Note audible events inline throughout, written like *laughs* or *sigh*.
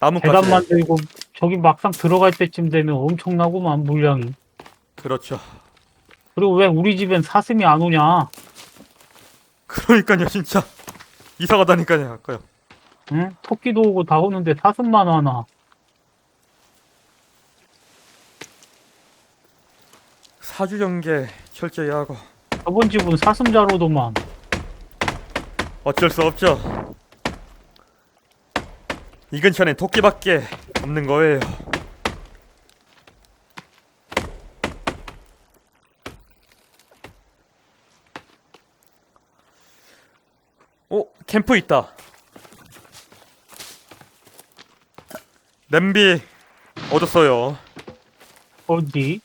나뭇가지. 계단 만들고 저기 막상 들어갈 때쯤 되면 엄청나구만 물량이. 그렇죠. 그리고 왜 우리 집엔 사슴이 안 오냐? 그러니까요, 진짜. 이사 가다니까요, 아까요. 응? 토끼도 오고 다 오는데 사슴만 하나. 사주 경계 철저히 하고 저번 집은 사슴 잘 오더만. 어쩔 수 없죠. 이 근처엔 토끼밖에 없는 거예요. 오, 캠프 있다. 냄비 얻었어요. 어디?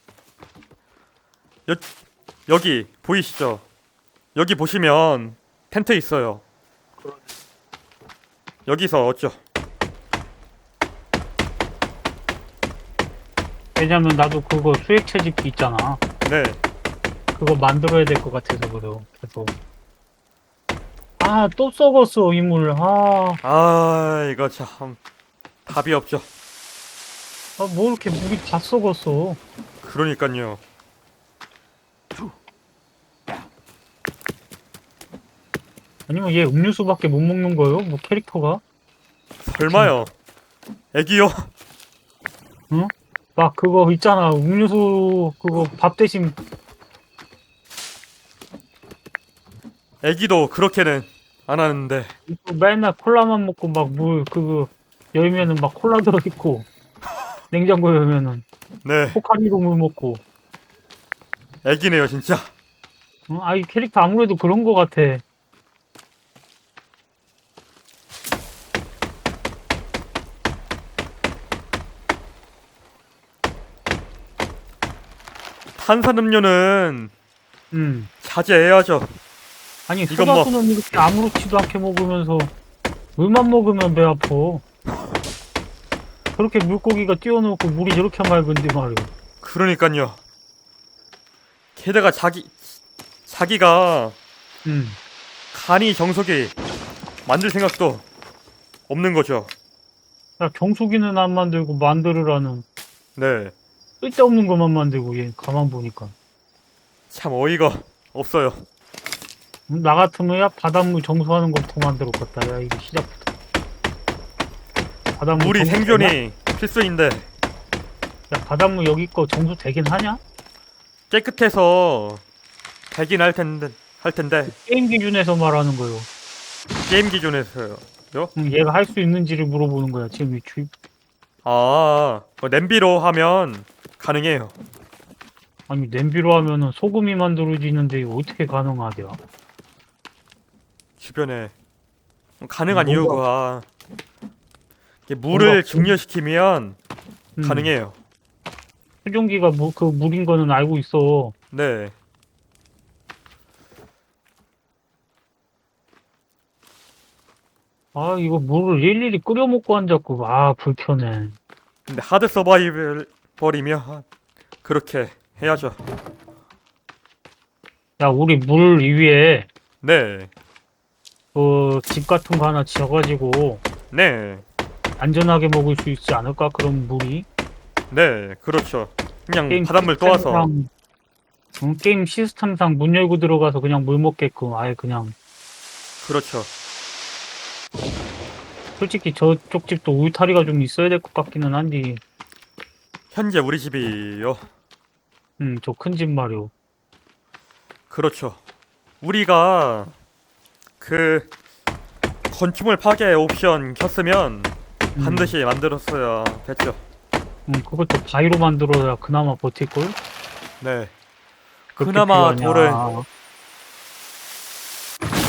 여기 보이시죠? 여기 보시면 텐트 있어요. 여기서 얻죠. 왜냐면 나도 그거 수액 채집기 있잖아. 네. 그거 만들어야 될 것 같아서 그래요. 계속. 아, 또 썩었어, 이물. 아, 아, 이거 참 답이 없죠. 아, 뭐 이렇게 물이 다 썩었어. 그러니까요. 아니면 얘 음료수밖에 못 먹는 거요? 뭐 캐릭터가? 설마요. 애기요. 막 그거 있잖아. 음료수 그거 밥 대신 애기도 그렇게는 안 하는데. 맨날 콜라만 먹고 막 물 그거 열면은 막 콜라 들어있고 *laughs* 냉장고 열면은 네. 포카리로 물 먹고 애기네요, 진짜. 어? 아이 캐릭터 아무래도 그런 거 같아. 탄산음료는 음. 자제해야죠. 아니 이건 뭐- 소다수는 이렇게 아무렇지도 않게 먹으면서 물만 먹으면 배 아파. 그렇게 물고기가 뛰어놓고 물이 저렇게 맑은데 말이야. 그러니까요. 게다가 자기 자기가 음. 간이 정석이 만들 생각도 없는 거죠. 야 정수기는 안 만들고 만들으라는 네. 쓸데없는 것만 만들고 얘 가만 보니까. 참 어이가 없어요. 음, 나 같으면 야 바닷물 정수하는 것부터 만들었겠다. 야 이거 시작부터. 바닷물 정수 생존이? 필수인데 야 바닷물 여기 거 정수 되긴 하냐? 깨끗해서 되긴 할 텐데 할 텐데 게임 기준에서 말하는 거요. 게임 기준에서요. 응, 얘가 할 수 있는지를 물어보는 거야. 지금 이 주, 아 어, 냄비로 하면 가능해요. 아니 냄비로 하면은 소금이 만들어지는데 이거 어떻게 가능하대요? 주변에 가능한 뭔가- 이유가 이게 물을 뭔가- 증류시키면 음, 가능해요. 수증기가 무, 그 물인 거는 알고 있어. 네. 아 이거 물을 일일이 끓여 먹고 앉았고 아 불편해. 근데 하드 서바이벌 이면 그렇게 해야죠. 야 우리 물 위에 네. 그 집 같은 거 하나 지어가지고 네. 안전하게 먹을 수 있지 않을까? 그런 물이 네. 그렇죠. 그냥 바닷물 떠와서 시스템상- 응, 게임 시스템상 문 열고 들어가서 그냥 물 먹게끔 아예 그냥 그렇죠. 솔직히 저쪽 집도 울타리가 좀 있어야 될 것 같기는 한데 현재 우리 집이요. 음, 저 큰 집 말이오. 그렇죠. 우리가 그 건축물 파괴 옵션 켰으면 음, 반드시 만들었어야 됐죠. 음, 그것도 바위로 만들어야 그나마 버틸걸? 네. 그렇게 그나마 필요하냐. 돌을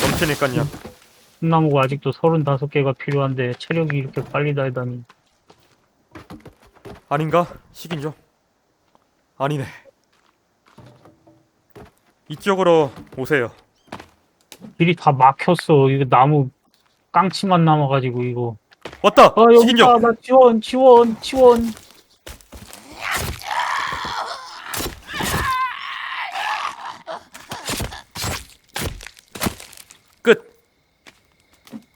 넘치니까요. 나무가 아직도 35개가 필요한데 체력이 이렇게 빨리 달다니. 아닌가? 식인죠? 아니네. 이쪽으로 오세요. 길이 다 막혔어. 이거 나무 깡치만 남아가지고 이거. 왔다! 아 여기 식인죠? 있다. 나 지원 지원 지원. 끝!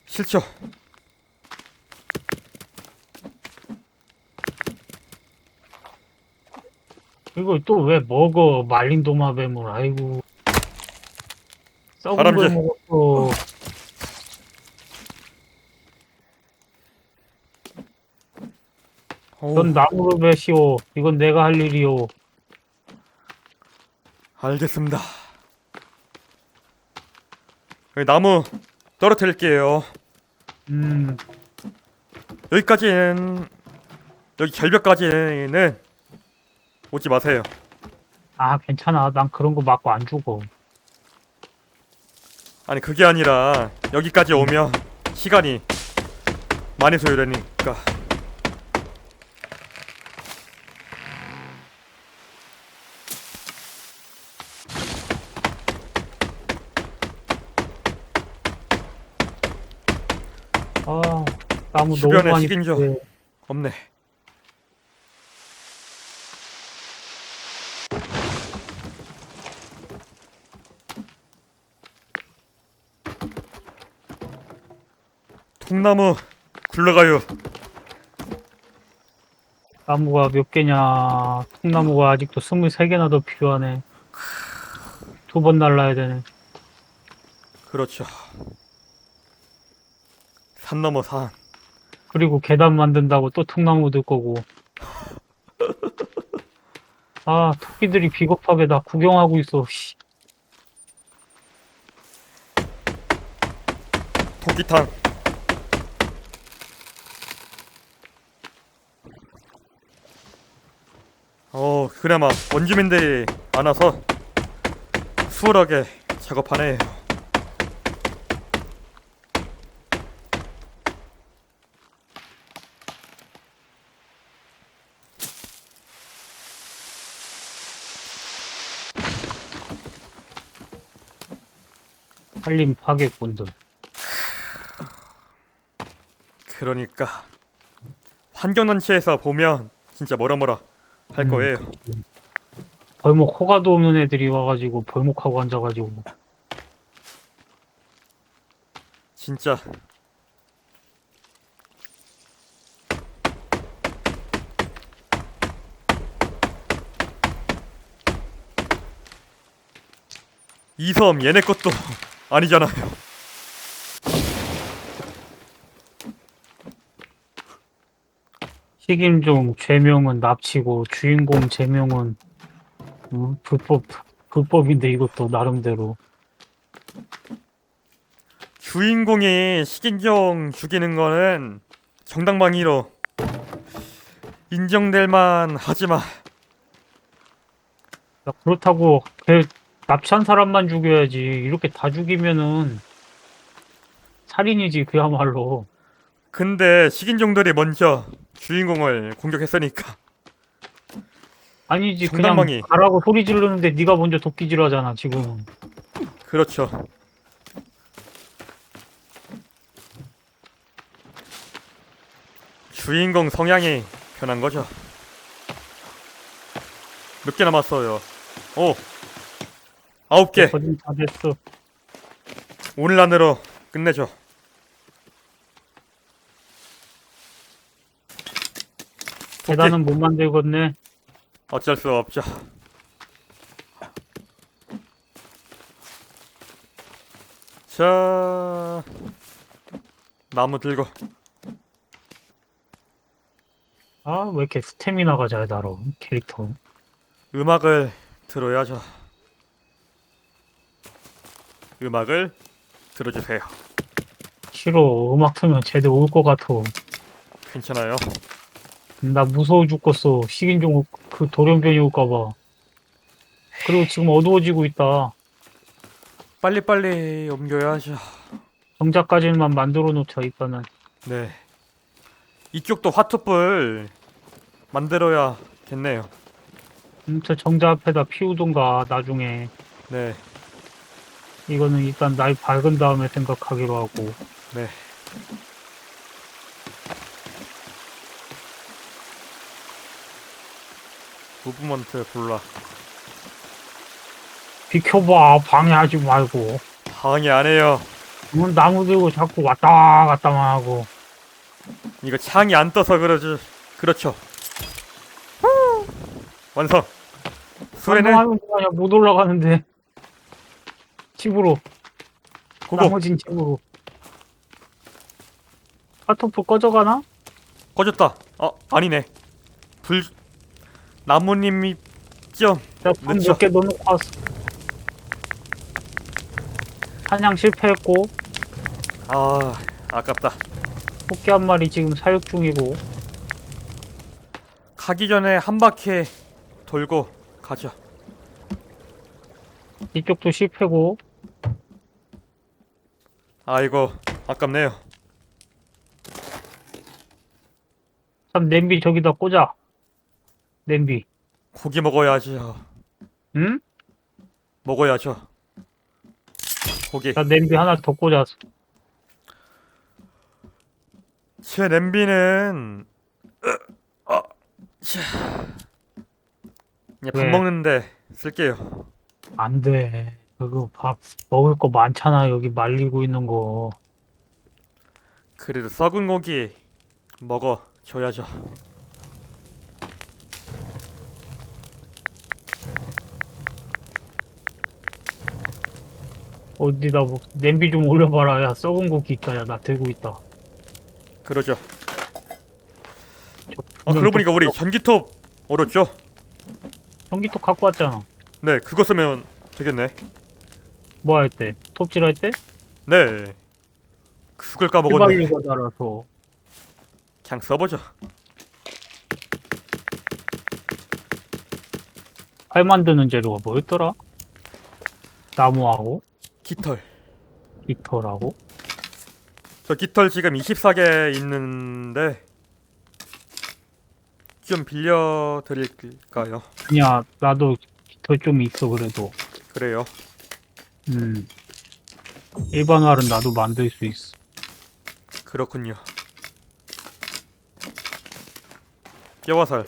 싫죠? 이걸 또 왜 먹어? 말린 도마뱀을. 아이고. 썩은 걸 다람쥐. 먹었어. 오, 넌 나무로 배시오 이건 내가 할 일이오. 알겠습니다. 여기 나무 떨어뜨릴게요. 음. 여기까지는 여기 결벽까지는 오지 마세요. 아 괜찮아 난 그런 거 맞고 안 죽어 아니 그게 아니라 여기까지 오면 시간이 많이 소요되니까 아 나무 너무 주변에 많이 식인종. 필요해. 없네. 통나무 굴러가요. 나무가 몇 개냐 통나무가 아직도 23개나 더 필요하네 두 번 날라야 되네 그렇죠. 산 넘어 산. 그리고 계단 만든다고 또 통나무 들 거고 아 토끼들이 비겁하게 나 구경하고 있어 씨. 토끼탕. 어, 그나마 원주민들이 많아서 수월하게 작업하네요. 한림 파괴꾼들 그러니까 환경단체에서 보면 진짜 뭐라 뭐라 할 음, 거예요. 벌목 호가도 없는 애들이 와가지고 벌목하고 앉아가지고 진짜 이 섬 얘네 것도 *laughs* 아니잖아요. 식임종 죄명은 납치고 주인공 제명은 음, 불법 불법인데 이것도 나름대로. 주인공이 식인종 죽이는 거는 정당방위로 인정될 만 하지만 야, 그렇다고 걔 납치한 사람만 죽여야지 이렇게 다 죽이면은 살인이지 그야말로 근데 식인종들이 먼저 주인공을 공격했으니까 아니지 정당방위. 그냥 가라고 소리 지르는데 네가 먼저 도끼질 하잖아 지금 그렇죠. 주인공 성향이 변한 거죠. 몇 개 남았어요? 오, 아홉 개. 거진 다 됐어 오늘 안으로 끝내죠. 도끼. 계단은 못 만들겠네 어쩔 수 없죠. 자, 나무 들고 아 왜 이렇게 스태미나가 잘 달아 캐릭터 음악을 들어야죠. 음악을 들어주세요. 싫어 음악 틀면 쟤들 올것 같아 괜찮아요. 나 무서워 죽겠어 식인종 그 돌연변이 올까봐 그리고 지금 어두워지고 있다 빨리빨리 옮겨야죠. 정자까지만 만들어 놓자 일단은 네. 이쪽도 화투불 만들어야겠네요. 음, 저 정자 앞에다 피우던가 나중에 네, 이거는 일단 날 밝은 다음에 생각하기로 하고 네. 무브먼트 블락 비켜봐 방해하지 말고 방해 안 해요. 음, 나무 들고 자꾸 왔다 갔다만 하고 이거 창이 안 떠서 그러지. 그렇죠. 완성. 소리는 하면 아니야 못 올라가는데 집으로 고고 나머진 집으로 카토프 꺼져가나? 꺼졌다. 어 아니네. 불 나무님이 점 내가 늦죠. 불몇개 넣어놓고 왔어 사냥 실패했고 아 아깝다. 토끼 한 마리 지금 사육 중이고 가기 전에 한 바퀴 돌고 가죠. 이쪽도 실패고 아이고 아깝네요. 참 냄비 저기다 꽂아 냄비 고기 먹어야죠. 응? 먹어야죠. 고기. 나 냄비 하나 더 꽂았어 제 냄비는 어, 어, 자. 그냥 밥 왜? 먹는데 쓸게요. 안 돼 그거 밥 먹을 거 많잖아 여기 말리고 있는 거 그래도 썩은 고기 먹어 줘야죠. 어디다 뭐 냄비 좀 올려봐라 야 썩은 고기 있다 야 나 들고 있다 그러죠. 아 그러고 보니까 우리 전기톱 얻었죠? 전기톱 갖고 왔잖아 네 그거 쓰면 되겠네. 뭐 할 때? 톱질 할 때? 네. 그걸 까먹었네. 휘발유가 달아서 그냥 써보죠. 칼 만드는 재료가 뭐였더라? 나무하고 깃털. 깃털하고 저 깃털 지금 24개 있는데 좀 빌려 드릴까요? 그냥 나도 깃털 좀 있어 그래도 그래요. 음 일반 활은 나도 만들 수 있어 그렇군요. 뼈화살.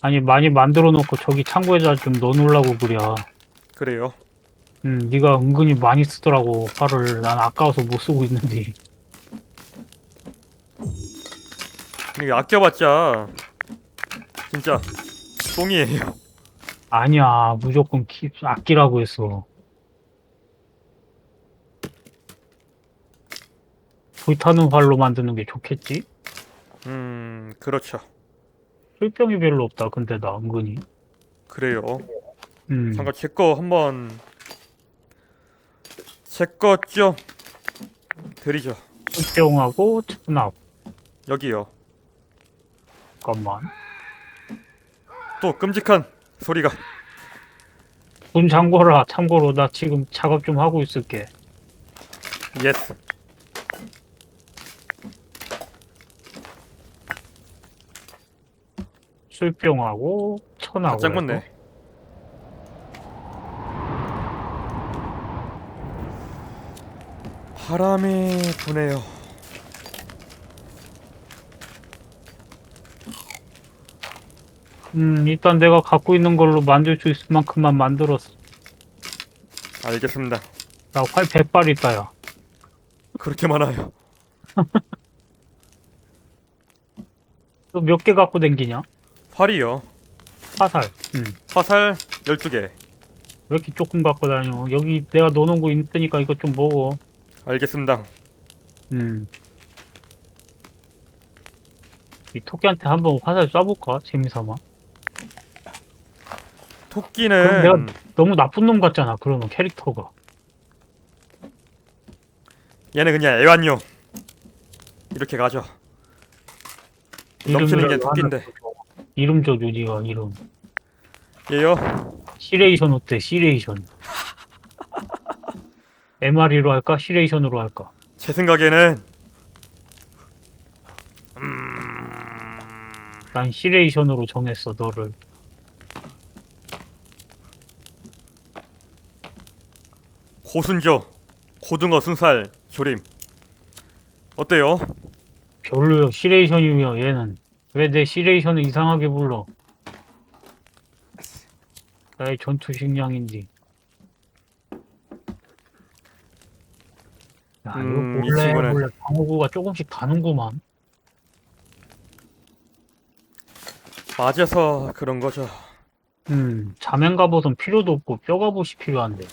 아니 많이 만들어 놓고 저기 창고에다 좀 넣어놓으려고 그래 그래요. 음 네가 은근히 많이 쓰더라고 활을 난 아까워서 못 쓰고 있는데 이거 아껴봤자 진짜 똥이에요. 아니야 무조건 키, 아끼라고 했어 불타는 활로 만드는 게 좋겠지? 음 그렇죠. 술병이 별로 없다 근데 나 은근히 그래요. 음 잠깐 제 거 한번 제거좀 드리죠. 술병하고 천압 여기요. 잠깐만 또 끔찍한 소리가. 문 잠궈라 참고로 나 지금 작업 좀 하고 있을게 예스. 술병하고 천하고 짱 맞네. 바람이 부네요. 음 일단 내가 갖고 있는 걸로 만들 수 있을 만큼만 만들었어 알겠습니다. 나 활 100발 있다 야 그렇게 많아요. *laughs* 너 몇 개 갖고 댕기냐? 활이요. 화살 음. 화살 12개. 왜 이렇게 조금 갖고 다녀 여기 내가 넣어놓은 거 있으니까 이거 좀 먹어 알겠습니다. 음. 이 토끼한테 한번 화살 쏴볼까? 재미삼아. 토끼는 그럼 너무 나쁜 놈 같잖아, 그러면 캐릭터가. 얘는 그냥 애완용. 이렇게 가죠. 넘치는 게 이름이라도 토끼인데. 하나 줘. 이름 줘, 유지가, 이름. 얘요. 시레이션 어때, 시레이션. MRE로 할까? 시레이션으로 할까? 제 생각에는 난 시레이션으로 정했어, 너를. 고순조 고등어 순살 조림 어때요? 별로요, 시레이션이며, 얘는. 왜 내 시레이션을 이상하게 불러? 나의 전투 식량인지. 야, 이거 음, 이 몰래 친구는- 몰래 방어구가 조금씩 가는구만. 맞아서 그런 거죠. 음, 자면 갑옷은 필요도 없고 뼈 갑옷이 필요한데.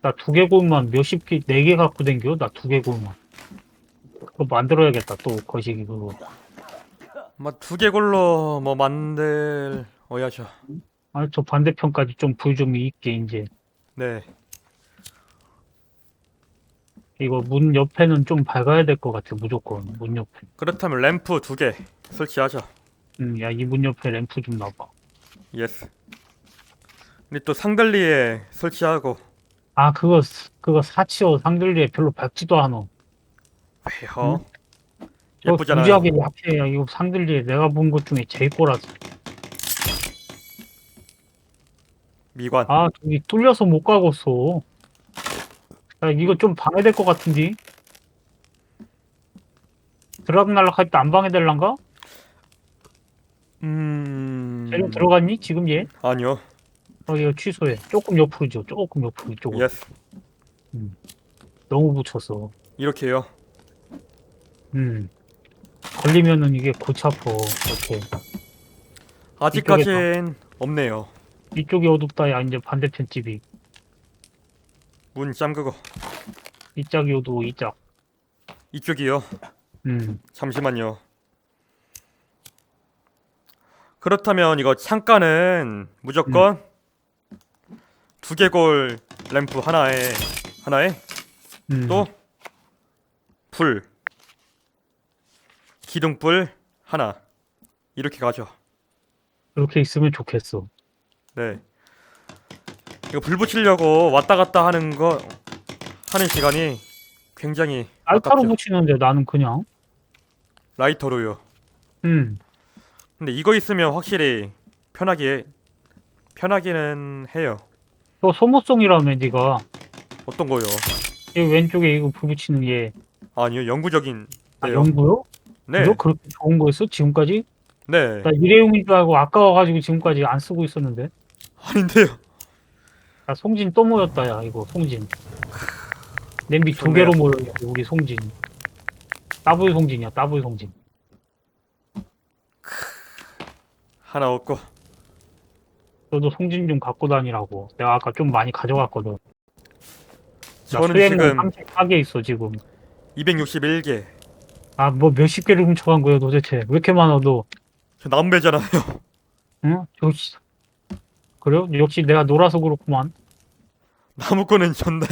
나 두 개골만 몇십 개, 네 개 갖고 댕겨? 나 두 개골만. 그거 만들어야겠다, 또, 거시기 그거. 뭐 두개골로 뭐 만들 어야죠. 아, 저 반대편까지 좀 불 좀 있게, 이제. 네. 이거 문 옆에는 좀 밝아야 될 것 같아, 무조건. 문 옆에. 그렇다면 램프 두 개 설치하죠. 음, 야, 이 문 옆에 램프 좀 놔봐. 예스. 근데 또 상들리에 설치하고 아, 그거, 스- 그거 사치어 상들리에 별로 밝지도 않아. 왜요? 저 예쁘잖아요. 무지하게 약해. 야, 이거 상들리에 내가 본 것 중에 제일 꼬라지. 미관. 아, 저기 뚫려서 못 가겠어. 야, 이거 좀 방해될 것 같은데? 드랍날락 할때안 방해될란가? 음. 재료 들어갔니? 지금 얘? 아니요. 어, 이거 취소해. 조금 옆으로 줘. 조금 옆으로, 이쪽으로. 예스. 너무 붙였어. 이렇게요. 음. 걸리면은 이게 골치 아파. 이렇게. 아직까진 없네요. 이쪽이 어둡다. 야, 이제 반대편 집이. 문 잠그고 이 짝이 어두워, 이 짝. 이쪽이요. 음. 잠시만요. 그렇다면 이거 창가는 무조건 두개골 램프 하나에 하나에 음. 또 불, 기둥불 하나 이렇게 가죠. 이렇게 있으면 좋겠어. 네. 이거 불 붙이려고 왔다 갔다 하는 거 하는 시간이 굉장히 알타로 아깝죠. 붙이는데 나는 그냥. 라이터로요. 음. 근데 이거 있으면 확실히 편하게 편하기는 해요. 너 소모성이라며, 네가. 어떤 거요? 이 왼쪽에 이거 불 붙이는 게 아니요, 영구적인. 아, 데요. 연구요? 네, 이거 그렇게 좋은 거였어? 지금까지? 네. 나 일회용인 줄 알고 아까워가지고 지금까지 안 쓰고 있었는데. 아닌데요. 야, 송진 또 모였다, 야, 이거, 송진. 냄비 두. 개로 모여, 우리 송진. 더블 송진이야, 더블 송진. 하나 없고. 너도 송진 좀 갖고 다니라고. 내가 아까 좀 많이 가져갔거든. 나 저는 지금 34개 있어, 지금. 261개. 아, 뭐 몇십 개를 훔쳐간 거야, 도대체. 왜 이렇게 많아, 너? 저 남배잖아요. 응? 역시. 그래요? 역시 내가 놀아서 그렇구만. 나무꾼은 전데.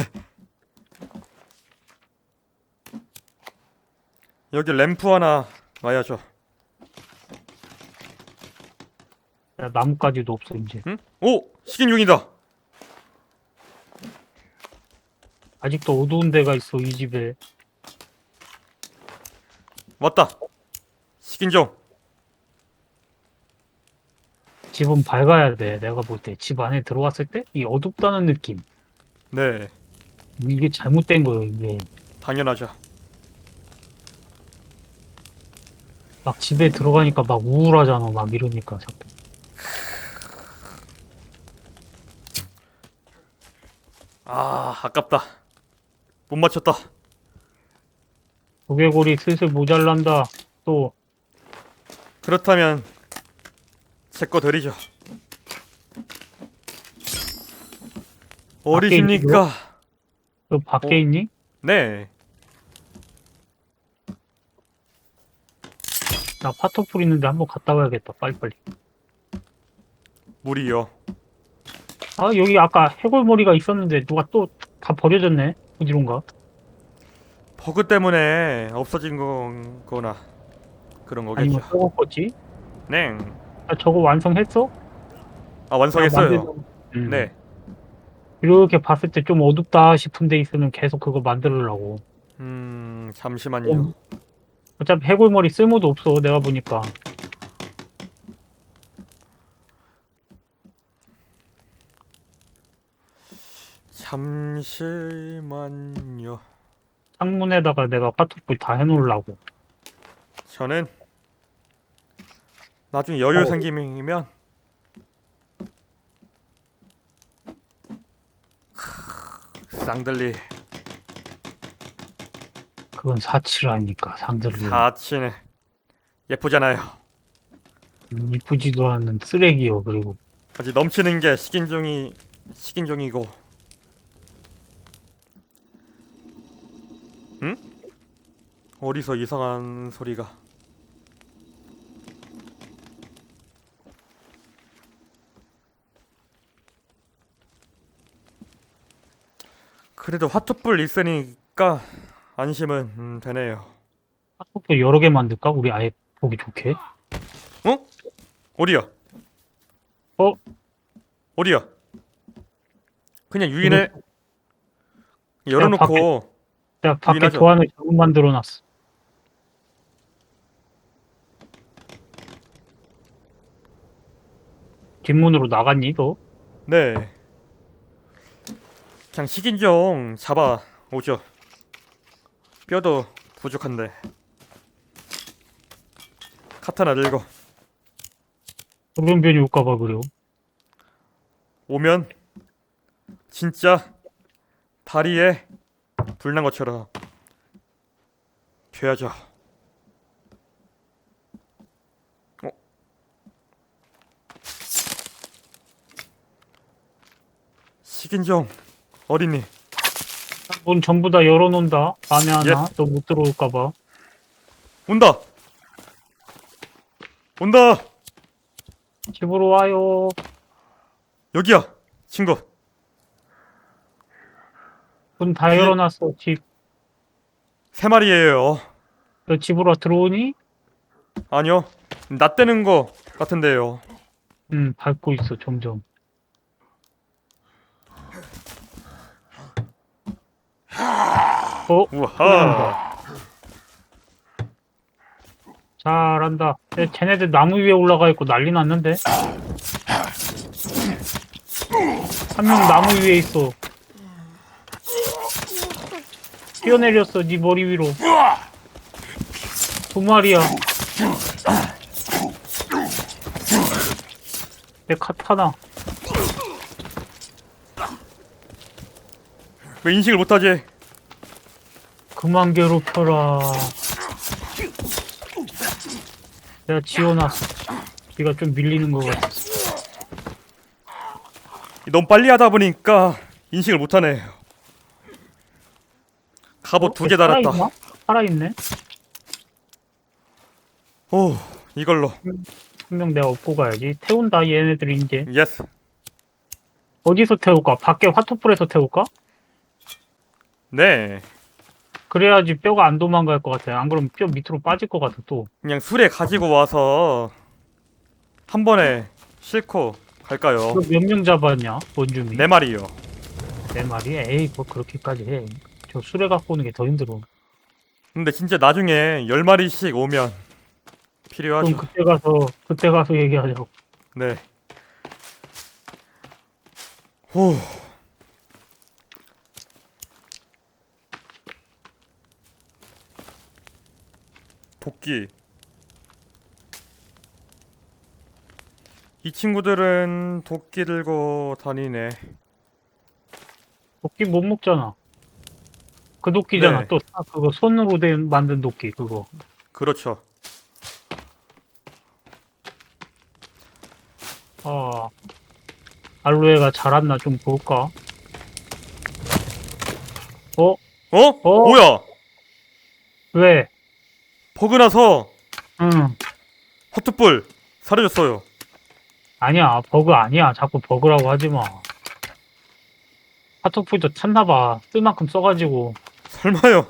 여기 램프 하나 놔야죠. 야, 나뭇가지도 없어, 이제. 응? 오! 식인중이다. 아직도 어두운 데가 있어, 이 집에. 왔다. 식인종. 집은 밝아야 돼, 내가 볼 때. 집 안에 들어왔을 때? 이 어둡다는 느낌. 네, 이게 잘못된 거예요, 이게. 당연하죠. 막 집에 들어가니까 막 우울하잖아, 막 이러니까 자꾸. 아, 아깝다. 못 맞췄다. 두개골이 슬슬 모자란다. 또, 그렇다면 제 거 드리죠. 어리십니까? 너 밖에 어? 있니? 네. 나 파토풀 있는데 한번 갔다 와야겠다, 빨리빨리. 물이요. 아, 여기 아까 해골머리가 있었는데 누가 또 다 버려졌네? 어디론가? 버그 때문에 없어진 거거나 그런 아니면 거겠죠. 썩었겠지? 네. 아, 저거 완성했어? 아 완성했어요. 만들자. 음. 네. 이렇게 봤을 때 좀 어둡다 싶은 데 있으면 계속 그거 만들으려고. 음 잠시만요. 음. 어차피 해골머리 쓸모도 없어, 내가 보니까. 잠시만요. 창문에다가 내가 파토풀 다 해놓으려고. 저는 나중에 여유 어. 생기면 쌍들리 그건 사치라니까, 상들이. 사치네 예쁘잖아요. 음, 이쁘지도 않은 쓰레기요 그리고 아직 넘치는 게 식인종이 식인종이고. 응? 어디서 이상한 소리가? 그래도 화투불 있으니까 안심은 음, 되네요. 핫도그 여러 개 만들까? 우리 아예 보기 좋게 어? 어디야? 어? 어디야? 그냥 유인해 열어놓고 내가 밖에 유인하죠. 도안을 잘못 만들어놨어 뒷문으로 나갔니 너? 네 그냥 식인종 잡아 오죠. 뼈도 부족한데. 카타나 들고 돌연변이 올까봐 그래요. 오면 진짜 다리에 불난 것처럼 돼야죠. 어? 식인종 어린이. 문 전부 다 열어놓는다. 안에 하나. 너 못 들어올까봐. 온다. 온다. 집으로 와요. 여기야 친구. 문다 뒤에- 열어놨어 집. 세 마리예요. 너 집으로 들어오니? 아니요. 나 떼는 거 같은데요. 응 밟고 있어 점점 어? 우와 잘한다. 야, 쟤네들 나무 위에 올라가 있고 난리 났는데? 한 명 나무 위에 있어. 뛰어내렸어, 네 머리 위로. 두 마리야. 내 카타나. 왜 인식을 못하지 그만 괴롭혀라. 내가 지워놨어. 네가 좀 밀리는 것 같아. 너무 빨리 하다 보니까 인식을 못하네 갑옷 두 개 달았다 어? 살아있나? 살아있네. 오 이걸로 한명 내가 업고 가야지. 태운다, 얘네들이 이제. 예스 어디서 태울까? 밖에 화토불에서 태울까? 네 그래야지 뼈가 안 도망갈 것 같아. 안 그러면 뼈 밑으로 빠질 것 같아, 또. 그냥 술에 가지고 와서 한 번에 싣고 갈까요 몇 명 잡았냐, 원주민? 네 마리요 네 마리? 에이, 뭐 그렇게까지 해. 저 술에 갖고 오는 게 더 힘들어. 근데 진짜 나중에 열 마리씩 오면 필요하죠 그럼 그때 가서, 그때 가서 얘기하자고. 네. 후. 도끼. 이 친구들은 도끼 들고 다니네. 도끼 못 먹잖아. 그 도끼잖아. 네. 또, 아, 그거 손으로 된, 만든 도끼, 그거. 그렇죠. 아, 알로에가 자랐나 좀 볼까? 어? 어? 어? 뭐야? 왜? 버그나서 응. 허투불 사라졌어요. 아니야, 버그 아니야. 자꾸 버그라고 하지 마. 카톡풀도 찼나봐. 쓸 만큼 써가지고. 설마요?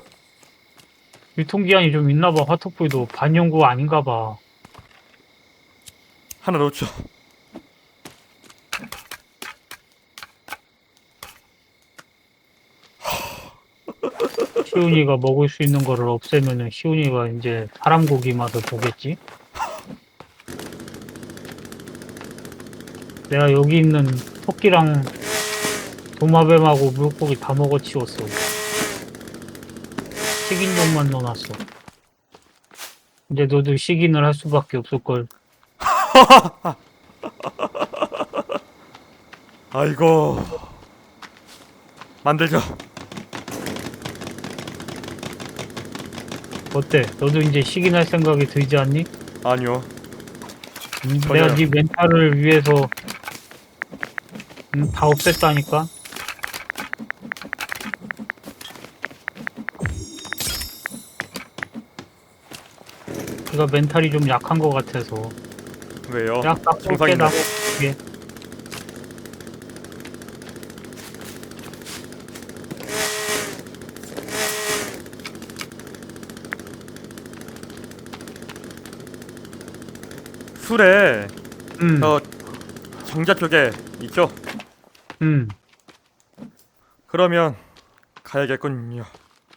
유통기한이 좀 있나봐. 화토풀도 반영구 아닌가봐. 하나 놓죠. 시훈이가 먹을 수 있는 거를 없애면은 시훈이가 이제 사람 고기 맛을 보겠지? 내가 여기 있는 토끼랑 도마뱀하고 물고기 다 먹어치웠어. 식인종만 넣어놨어. 이제 너도 식인을 할 수밖에 없을걸. *laughs* 아이고. 만들죠. 어때? 너도 이제 식인할 생각이 들지 않니? 아니요. 음, 전혀요. 내가 네 멘탈을 위해서 음, 다 없앴다니까. 네가 멘탈이 좀 약한 것 같아서 왜요? 약딱 게 정상인데. 나 술에 음, 저 정자 쪽에 있죠? 음. 그러면 가야겠군요.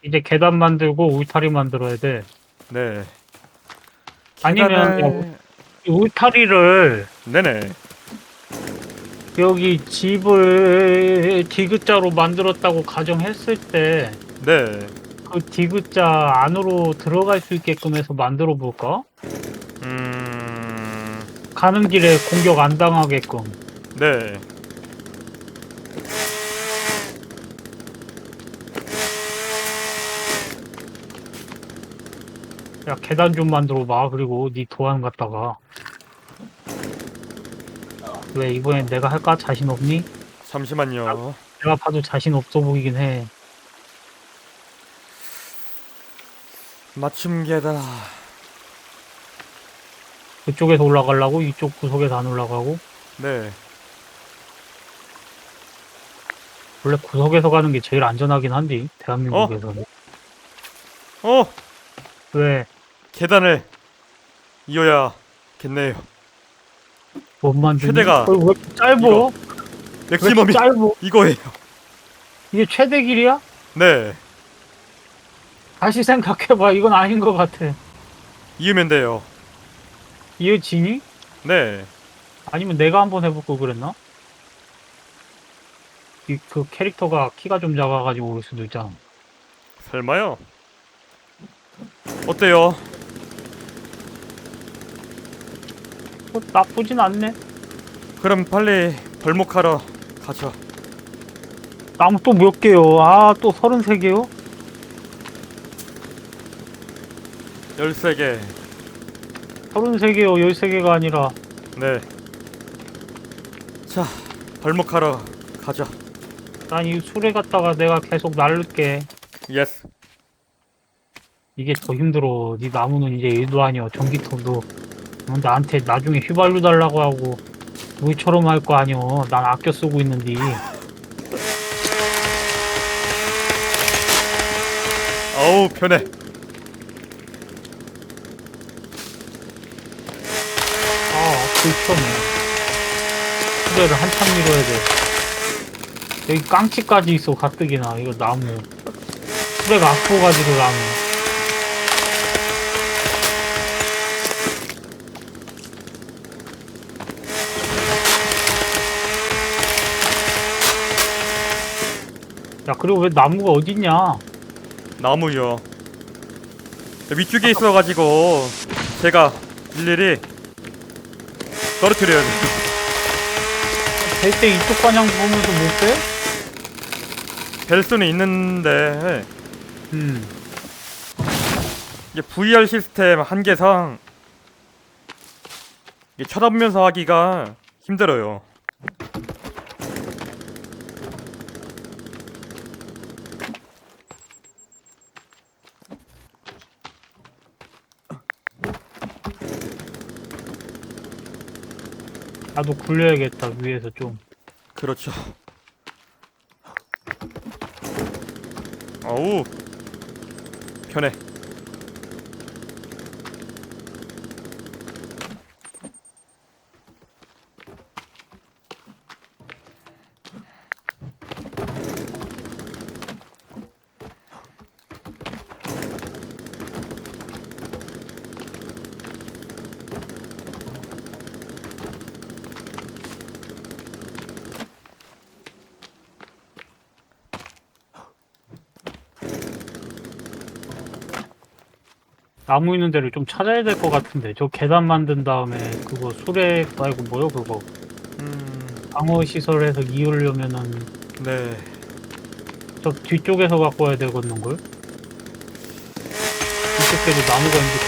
이제 계단 만들고 울타리 만들어야 돼. 네. 아니면 계단을- 이 울타리를 네네. 여기 집을 디귿자로 만들었다고 가정했을 때 네. 그 디귿자 안으로 들어갈 수 있게끔 해서 만들어 볼까? 음. 가는 길에 공격 안 당하게끔. 네. 야 계단 좀 만들어 봐. 그리고 네 도안 갖다가. 왜 이번엔 내가 할까? 자신 없니? 잠시만요. 내가 봐도 자신 없어 보이긴 해. 맞춤 계단. 그쪽에서 올라가려고 이쪽 구석에서 안 올라가고 네. 원래 구석에서 가는 게 제일 안전하긴 한데 대한민국에서는 어, 왜 계단을 이어야겠네요. 못 만드니? 최대가 어, 왜 이렇게 짧어? 이거. 왜 맥시멈이 짧어? 이거예요. 이게 최대 길이야? 네. 다시 생각해봐 이건 아닌 것 같아 이으면 돼요. 이어지니? 네. 아니면 내가 한번 해볼 걸 그랬나? 이 그 캐릭터가 키가 좀 작아가지고 올 수도 있잖아. 설마요? 어때요? 뭐 나쁘진 않네. 그럼 빨리 벌목하러 가죠. 나무 또 몇 개요? 아, 또 33개요? 13개. 33개요, 13개가 아니라. 네. 자, 벌목하러 가죠. 난이 술에 갔다가 내가 계속 날를게. 예스. 이게 더 힘들어. 네 나무는 이제 일도 아니야. 전기톱도 어, 나한테 나중에 휘발유 달라고 하고 우리처럼 할 거 아니여. 난 아껴 쓰고 있는데. 아우, 편해. 아, 불편해. 수레를 한참 밀어야 돼. 여기 깡치까지 있어, 가뜩이나. 이거 나무. 수레가 아프가지고 나무. 야, 그리고 왜 나무가 어딨냐? 나무요. 위쪽에 있어가지고 제가 일일이 떨어뜨려야 돼. 될때 이쪽 방향 보면서 못 빼? 벨 수는 있는데 음. 이게 VR 시스템 한계상 이게 쳐다보면서 하기가 힘들어요. 나도 굴려야겠다, 위에서 좀. 그렇죠. 어우 편해. 나무 있는 데를 좀 찾아야 될 것 같은데 저 계단 만든 다음에 그거 수레 말고 뭐요 그거 음, 방어 시설에서 이으려면은 네. 저 뒤쪽에서 갖고 와야 되겠는 걸? 이쪽 때도 나무가 있는데